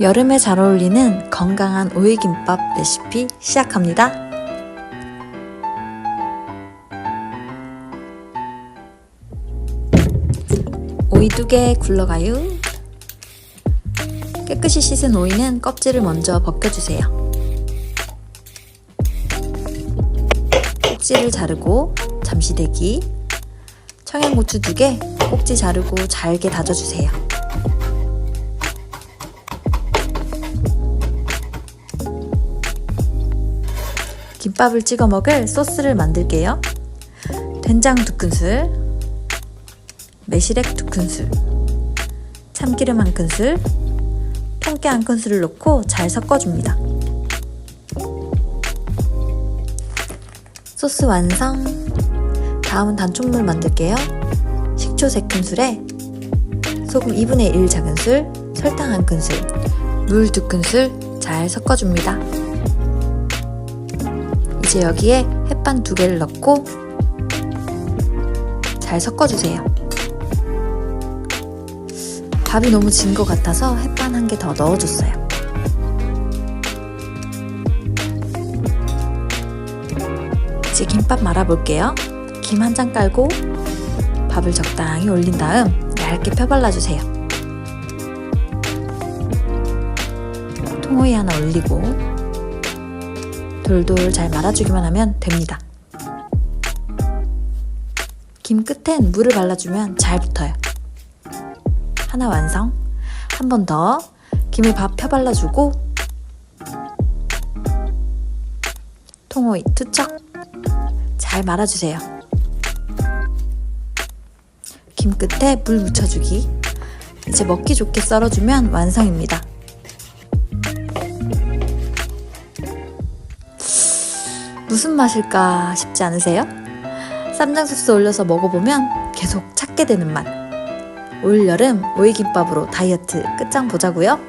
여름에 잘 어울리는 건강한 오이김밥 레시피 시작합니다. 오이 두 개 굴러가요. 깨끗이 씻은 오이는 껍질을 먼저 벗겨주세요. 꼭지를 자르고 잠시 대기. 청양고추 두 개 꼭지 자르고 잘게 다져주세요. 김밥을 찍어 먹을 소스를 만들게요. 된장 두 큰술, 매실액 두 큰술, 참기름 한 큰술, 통깨 한 큰술을 넣고 잘 섞어줍니다. 소스 완성! 다음은 단촛물 만들게요. 식초 3큰술에 소금 2분의 1 작은술, 설탕 한 큰술, 물 2큰술 잘 섞어줍니다. 이제 여기에 햇반 두 개를 넣고 잘 섞어주세요. 밥이 너무 진 것 같아서 햇반 한 개 더 넣어줬어요. 이제 김밥 말아볼게요. 김 한 장 깔고 밥을 적당히 올린 다음 얇게 펴발라주세요. 통오이 하나 올리고 돌돌 잘 말아주기만 하면 됩니다. 김 끝엔 물을 발라주면 잘 붙어요. 하나 완성. 한 번 더. 김을 밥 펴발라주고 통오이 투척 잘 말아주세요. 김 끝에 물 묻혀주기. 이제 먹기 좋게 썰어주면 완성입니다. 무슨 맛일까 싶지 않으세요? 쌈장 소스 올려서 먹어보면 계속 찾게 되는 맛. 올 여름 오이김밥으로 다이어트 끝장 보자고요.